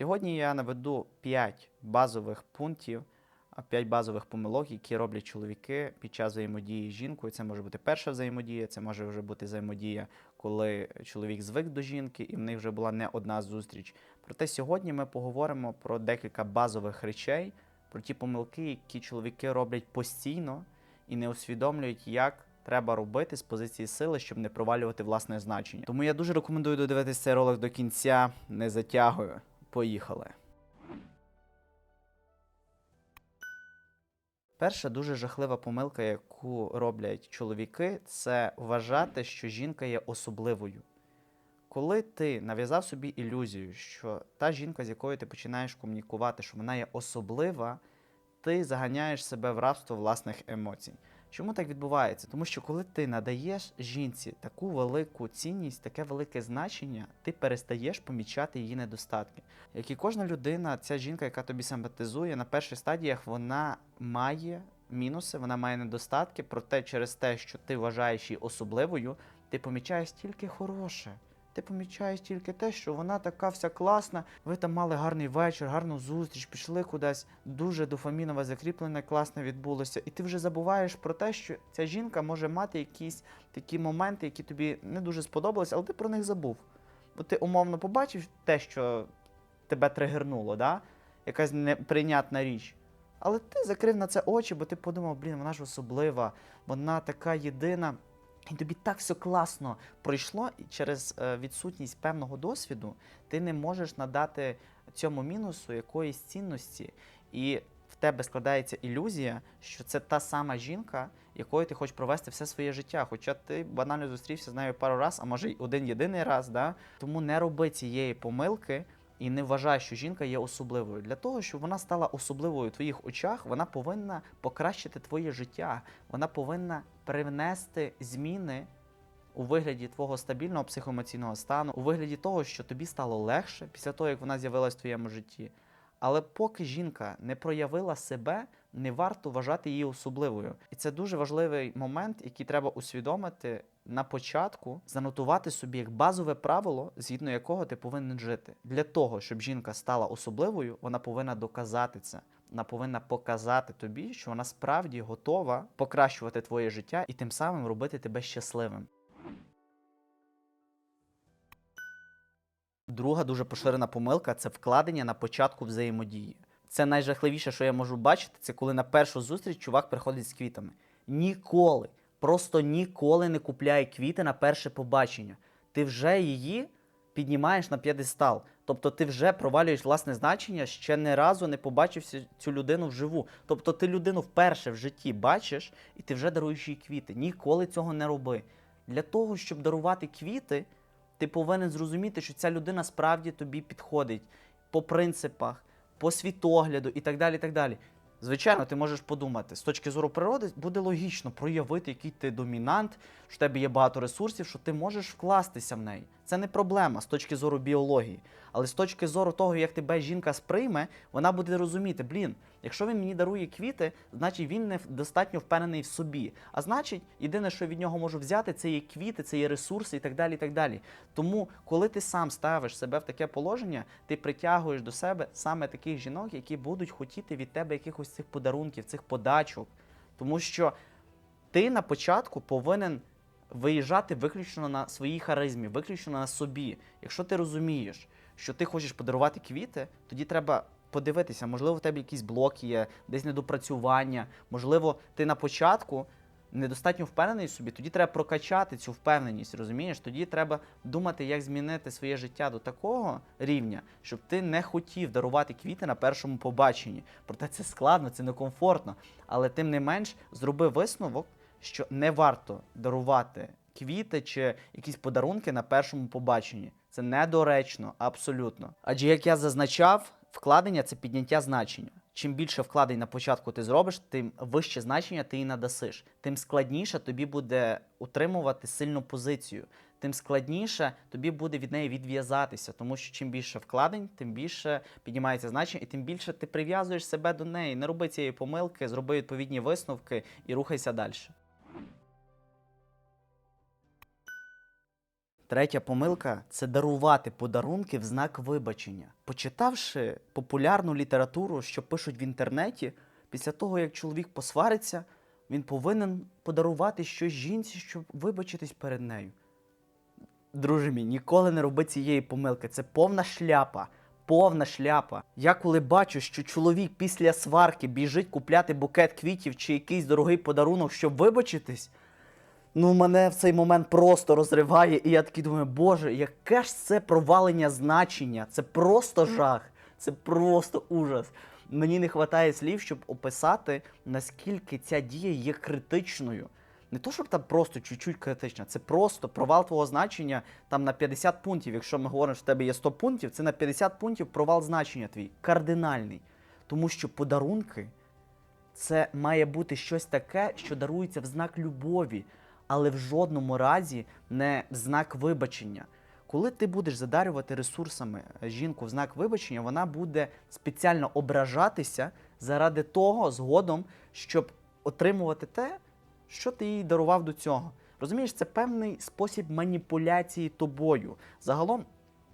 Сьогодні я наведу 5 базових пунктів, 5 базових помилок, які роблять чоловіки під час взаємодії з жінкою. Це може бути перша взаємодія, це може вже бути взаємодія, коли чоловік звик до жінки, і в них вже була не одна зустріч. Проте сьогодні ми поговоримо про декілька базових речей, про ті помилки, які чоловіки роблять постійно і не усвідомлюють, як треба робити з позиції сили, щоб не провалювати власне значення. Тому я дуже рекомендую додивитись цей ролик до кінця, не затягую. Поїхали. Перша дуже жахлива помилка, яку роблять чоловіки, це вважати, що жінка є особливою. Коли ти нав'язав собі ілюзію, що та жінка, з якою ти починаєш комунікувати, що вона є особлива, ти заганяєш себе в рабство власних емоцій. Чому так відбувається? Тому що коли ти надаєш жінці таку велику цінність, таке велике значення, ти перестаєш помічати її недостатки. Як і кожна людина, ця жінка, яка тобі симпатизує, на перших стадіях вона має мінуси, вона має недостатки, проте через те, що ти вважаєш її особливою, ти помічаєш тільки хороше. Ти помічаєш тільки те, що вона така вся класна. Ви там мали гарний вечір, гарну зустріч, пішли кудись, дуже дофамінове закріплення класне відбулося. І ти вже забуваєш про те, що ця жінка може мати якісь такі моменти, які тобі не дуже сподобалися, але ти про них забув. Бо ти умовно побачив те, що тебе тригернуло, да? якась неприйнятна річ. Але ти закрив на це очі, бо ти подумав, блін, вона ж особлива, вона така єдина. І тобі так все класно пройшло, і через е, відсутність певного досвіду ти не можеш надати цьому мінусу якоїсь цінності, і в тебе складається ілюзія, що це та сама жінка, якою ти хочеш провести все своє життя. Хоча ти банально зустрівся з нею пару разів, а може й один єдиний раз. Да? Тому не роби цієї помилки. І не вважай, що жінка є особливою. Для того, щоб вона стала особливою в твоїх очах, вона повинна покращити твоє життя. Вона повинна привнести зміни у вигляді твого стабільного психоемоційного стану, у вигляді того, що тобі стало легше після того, як вона з'явилась в твоєму житті. Але поки жінка не проявила себе, не варто вважати її особливою. І це дуже важливий момент, який треба усвідомити на початку, занотувати собі як базове правило, згідно якого ти повинен жити. Для того, щоб жінка стала особливою, вона повинна доказати це. Вона повинна показати тобі, що вона справді готова покращувати твоє життя і тим самим робити тебе щасливим. Друга дуже поширена помилка це вкладення на початку взаємодії. Це найжахливіше, що я можу бачити, це коли на першу зустріч чувак приходить з квітами. Ніколи, просто ніколи не купляє квіти на перше побачення. Ти вже її піднімаєш на п'єдестал. Тобто ти вже провалюєш власне значення, ще не разу не побачив цю людину вживу. Тобто ти людину вперше в житті бачиш, і ти вже даруєш їй квіти. Ніколи цього не роби. Для того, щоб дарувати квіти, ти повинен зрозуміти, що ця людина справді тобі підходить по принципах, по світогляду і так далі. і так далі. Звичайно, ти можеш подумати, з точки зору природи буде логічно проявити, який ти домінант, що в тебе є багато ресурсів, що ти можеш вкластися в неї. Це не проблема з точки зору біології. Але з точки зору того, як тебе жінка сприйме, вона буде розуміти, блін, якщо він мені дарує квіти, значить він не достатньо впевнений в собі. А значить, єдине, що від нього можу взяти, це є квіти, це є ресурси і так далі. і так далі. Тому, коли ти сам ставиш себе в таке положення, ти притягуєш до себе саме таких жінок, які будуть хотіти від тебе якихось цих подарунків, цих подачок. Тому що ти на початку повинен виїжджати виключно на своїй харизмі, виключно на собі. Якщо ти розумієш, що ти хочеш подарувати квіти, тоді треба подивитися, можливо, в тебе якісь блоки є, десь недопрацювання, можливо, ти на початку. Недостатньо впевнений собі, тоді треба прокачати цю впевненість, розумієш? Тоді треба думати, як змінити своє життя до такого рівня, щоб ти не хотів дарувати квіти на першому побаченні. Проте це складно, це некомфортно. Але тим не менш, зроби висновок, що не варто дарувати квіти чи якісь подарунки на першому побаченні. Це недоречно, абсолютно. Адже як я зазначав, вкладення це підняття значення. Чим більше вкладень на початку ти зробиш, тим вище значення ти і надасиш. Тим складніше тобі буде утримувати сильну позицію. Тим складніше тобі буде від неї відв'язатися, тому що чим більше вкладень, тим більше піднімається значення, і тим більше ти прив'язуєш себе до неї. Не роби цієї помилки, зроби відповідні висновки і рухайся далі. Третя помилка це дарувати подарунки в знак вибачення. Почитавши популярну літературу, що пишуть в інтернеті, після того як чоловік посвариться, він повинен подарувати щось жінці, щоб вибачитись перед нею. Друже мій, ніколи не роби цієї помилки. Це повна шляпа. Повна шляпа. Я коли бачу, що чоловік після сварки біжить купляти букет квітів чи якийсь дорогий подарунок, щоб вибачитись, ну мене в цей момент просто розриває, і я такий думаю, боже, яке ж це провалення значення? Це просто жах, це просто ужас. Мені не вистачає слів, щоб описати, наскільки ця дія є критичною. Не то, щоб там просто чуть-чуть критична, це просто провал твого значення там на 50 пунктів. Якщо ми говоримо, що в тебе є 100 пунктів, це на 50 пунктів провал значення твій. Кардинальний. Тому що подарунки це має бути щось таке, що дарується в знак любові, але в жодному разі не в знак вибачення. Коли ти будеш задарювати ресурсами жінку в знак вибачення, вона буде спеціально ображатися заради того згодом, щоб отримувати те, що ти їй дарував до цього. Розумієш, це певний спосіб маніпуляції тобою. Загалом,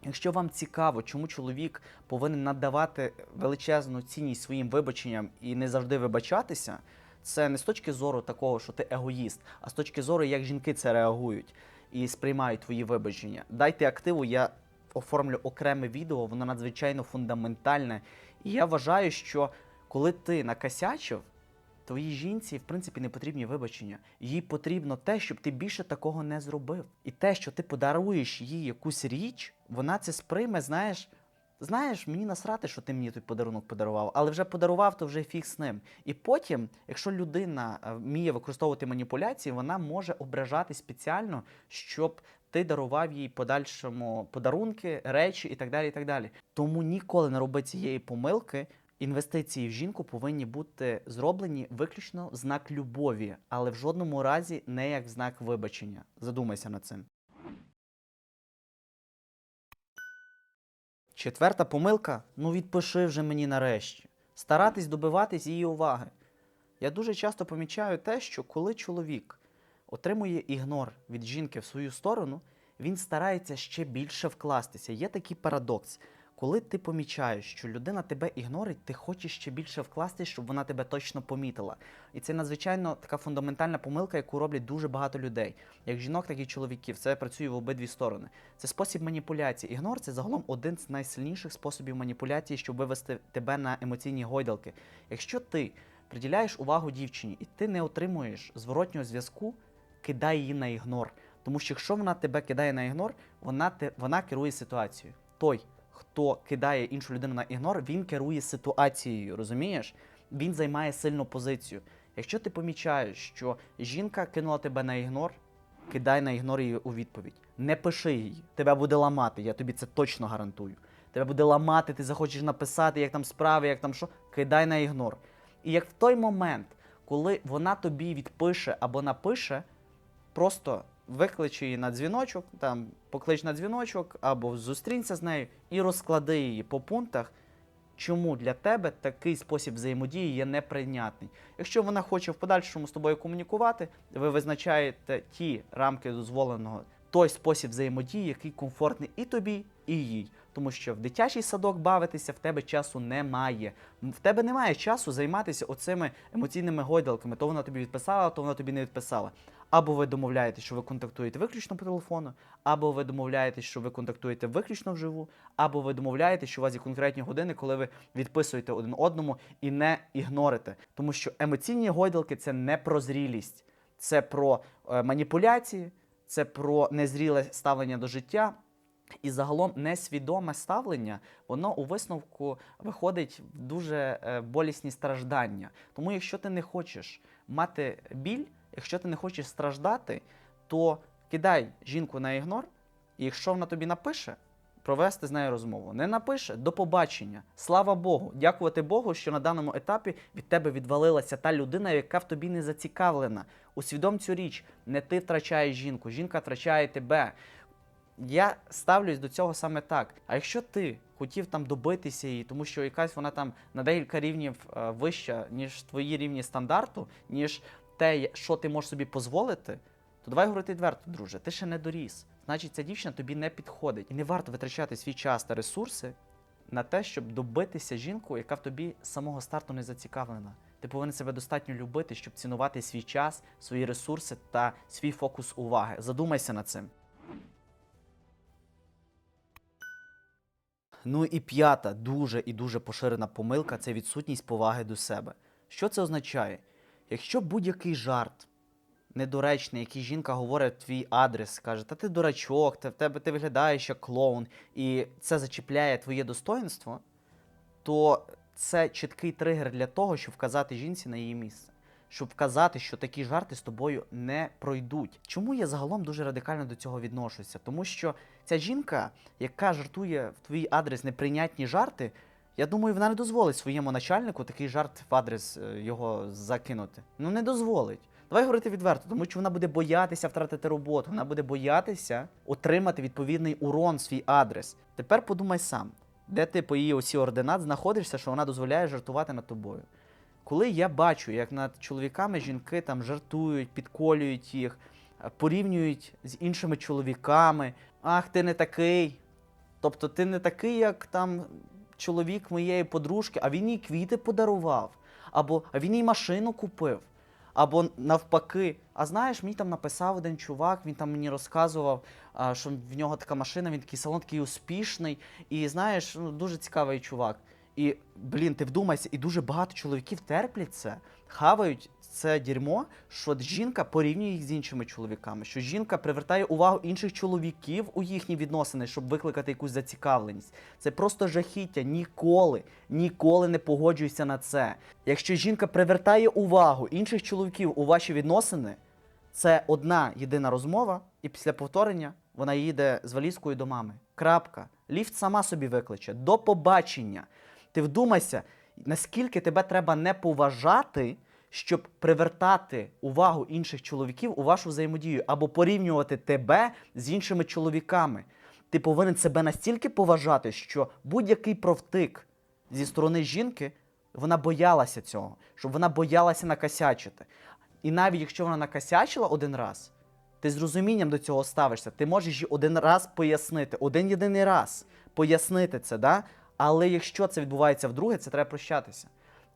якщо вам цікаво, чому чоловік повинен надавати величезну цінність своїм вибаченням і не завжди вибачатися, це не з точки зору такого, що ти егоїст, а з точки зору, як жінки це реагують і сприймають твої вибачення. Дайте активу, я оформлю окреме відео, воно надзвичайно фундаментальне. І я вважаю, що коли ти накосячив, Твоїй жінці, в принципі, не потрібні вибачення. Їй потрібно те, щоб ти більше такого не зробив. І те, що ти подаруєш їй якусь річ, вона це сприйме, знаєш. Знаєш, мені насрати, що ти мені той подарунок подарував, але вже подарував, то вже фіг з ним. І потім, якщо людина е, вміє використовувати маніпуляції, вона може ображати спеціально, щоб ти дарував їй подальшому подарунки, речі і так далі. і так далі. Тому ніколи не роби цієї помилки. Інвестиції в жінку повинні бути зроблені виключно в знак любові, але в жодному разі не як в знак вибачення. Задумайся над цим. Четверта помилка ну відпиши вже мені нарешті. Старатись добиватись її уваги. Я дуже часто помічаю те, що коли чоловік отримує ігнор від жінки в свою сторону, він старається ще більше вкластися. Є такий парадокс. Коли ти помічаєш, що людина тебе ігнорить, ти хочеш ще більше вкласти, щоб вона тебе точно помітила. І це надзвичайно така фундаментальна помилка, яку роблять дуже багато людей, як жінок, так і чоловіків. Це працює в обидві сторони. Це спосіб маніпуляції. Ігнор це загалом один з найсильніших способів маніпуляції, щоб вивести тебе на емоційні гойдалки. Якщо ти приділяєш увагу дівчині і ти не отримуєш зворотнього зв'язку, кидай її на ігнор. Тому що якщо вона тебе кидає на ігнор, вона вона керує ситуацією. Той, хто кидає іншу людину на ігнор, він керує ситуацією, розумієш? Він займає сильну позицію. Якщо ти помічаєш, що жінка кинула тебе на ігнор, кидай на ігнор її у відповідь. Не пиши її, тебе буде ламати, я тобі це точно гарантую. Тебе буде ламати, ти захочеш написати, як там справи, як там що, кидай на ігнор. І як в той момент, коли вона тобі відпише або напише, просто виклич її на дзвіночок, там поклич на дзвіночок, або зустрінься з нею і розклади її по пунктах, чому для тебе такий спосіб взаємодії є неприйнятний. Якщо вона хоче в подальшому з тобою комунікувати, ви визначаєте ті рамки дозволеного, той спосіб взаємодії, який комфортний і тобі, і їй. Тому що в дитячий садок бавитися в тебе часу немає. В тебе немає часу займатися оцими емоційними гойдалками. То вона тобі відписала, то вона тобі не відписала. Або ви домовляєтесь, що ви контактуєте виключно по телефону, або ви домовляєтесь, що ви контактуєте виключно вживу, або ви домовляєтесь, що у вас є конкретні години, коли ви відписуєте один одному і не ігнорите. Тому що емоційні гойдалки це не про зрілість, це про е, маніпуляції, це про незріле ставлення до життя. І загалом несвідоме ставлення, воно у висновку виходить в дуже е, болісні страждання. Тому, якщо ти не хочеш мати біль, якщо ти не хочеш страждати, то кидай жінку на ігнор, і якщо вона тобі напише, провести з нею розмову. Не напише до побачення. Слава Богу, дякувати Богу, що на даному етапі від тебе відвалилася та людина, яка в тобі не зацікавлена. Усвідом цю річ, не ти втрачаєш жінку, жінка втрачає тебе. Я ставлюсь до цього саме так. А якщо ти хотів там добитися її, тому що якась вона там на декілька рівнів е, вища, ніж твої рівні стандарту, ніж те, що ти можеш собі дозволити, то давай говорити відверто, друже, ти ще не доріс. значить ця дівчина тобі не підходить. І не варто витрачати свій час та ресурси на те, щоб добитися жінку, яка в тобі з самого старту не зацікавлена. Ти повинен себе достатньо любити, щоб цінувати свій час, свої ресурси та свій фокус уваги. Задумайся над цим. Ну і п'ята дуже і дуже поширена помилка це відсутність поваги до себе. Що це означає? Якщо будь-який жарт недоречний, який жінка говорить в твій адрес, каже, та ти дурачок, та в тебе ти виглядаєш як клоун, і це зачіпляє твоє достоинство, то це чіткий тригер для того, щоб вказати жінці на її місце. Щоб вказати, що такі жарти з тобою не пройдуть. Чому я загалом дуже радикально до цього відношуся? Тому що ця жінка, яка жартує в твій адрес неприйнятні жарти, я думаю, вона не дозволить своєму начальнику такий жарт в адрес е, його закинути. Ну не дозволить. Давай говорити відверто, тому що вона буде боятися втратити роботу, вона буде боятися отримати відповідний урон свій адрес. Тепер подумай сам, де ти по її осі ординат знаходишся, що вона дозволяє жартувати над тобою. Коли я бачу, як над чоловіками жінки там жартують, підколюють їх, е, порівнюють з іншими чоловіками, ах, ти не такий. Тобто ти не такий, як там чоловік моєї подружки, а він їй квіти подарував, або а він їй машину купив. Або навпаки, а знаєш, мені там написав один чувак, він там мені розказував, що в нього така машина, він такий салон такий успішний. І знаєш, ну, дуже цікавий чувак. І, блін, ти вдумайся, і дуже багато чоловіків терплять це, хавають це дерьмо, що жінка порівнює їх з іншими чоловіками, що жінка привертає увагу інших чоловіків у їхні відносини, щоб викликати якусь зацікавленість. Це просто жахіття. Ніколи, ніколи не погоджуйся на це. Якщо жінка привертає увагу інших чоловіків у ваші відносини, це одна єдина розмова, і після повторення вона їде з валізкою до мами. Крапка. Ліфт сама собі викличе. До побачення. Ти вдумайся, наскільки тебе треба не поважати, щоб привертати увагу інших чоловіків у вашу взаємодію або порівнювати тебе з іншими чоловіками. Ти повинен себе настільки поважати, що будь-який провтик зі сторони жінки вона боялася цього, щоб вона боялася накосячити. І навіть якщо вона накосячила один раз, ти з розумінням до цього ставишся. Ти можеш їй один раз пояснити, один єдиний раз пояснити це, да? Але якщо це відбувається вдруге, це треба прощатися.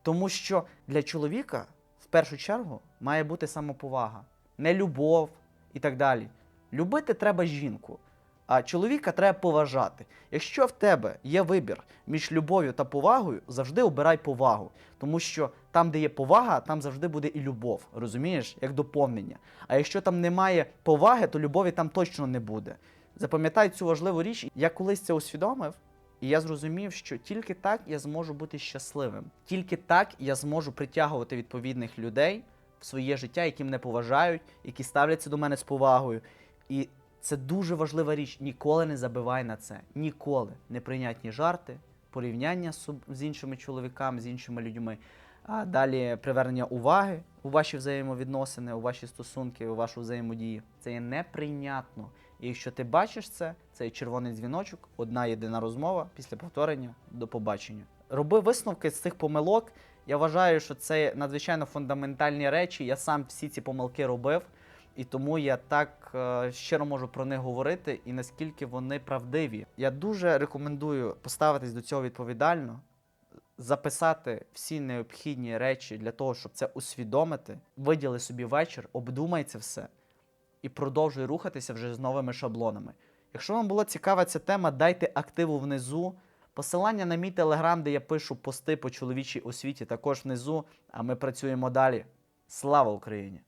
Тому що для чоловіка в першу чергу має бути самоповага, не любов і так далі. Любити треба жінку, а чоловіка треба поважати. Якщо в тебе є вибір між любов'ю та повагою, завжди обирай повагу. Тому що там, де є повага, там завжди буде і любов. Розумієш, як доповнення. А якщо там немає поваги, то любові там точно не буде. Запам'ятай цю важливу річ. Я колись це усвідомив, і я зрозумів, що тільки так я зможу бути щасливим. Тільки так я зможу притягувати відповідних людей в своє життя, які мене поважають, які ставляться до мене з повагою. І це дуже важлива річ. Ніколи не забивай на це. Ніколи. Неприйнятні жарти, порівняння з іншими чоловіками, з іншими людьми. А далі привернення уваги у ваші взаємовідносини, у ваші стосунки, у вашу взаємодію. Це є неприйнятно. І якщо ти бачиш це, цей червоний дзвіночок, одна єдина розмова після повторення до побачення. Роби висновки з цих помилок. Я вважаю, що це надзвичайно фундаментальні речі. Я сам всі ці помилки робив, і тому я так е, щиро можу про них говорити і наскільки вони правдиві. Я дуже рекомендую поставитись до цього відповідально, записати всі необхідні речі для того, щоб це усвідомити. Виділи собі вечір, обдумай це все і продовжуй рухатися вже з новими шаблонами. Якщо вам була цікава ця тема, дайте активу внизу. Посилання на мій телеграм, де я пишу пости по чоловічій освіті, також внизу. А ми працюємо далі. Слава Україні!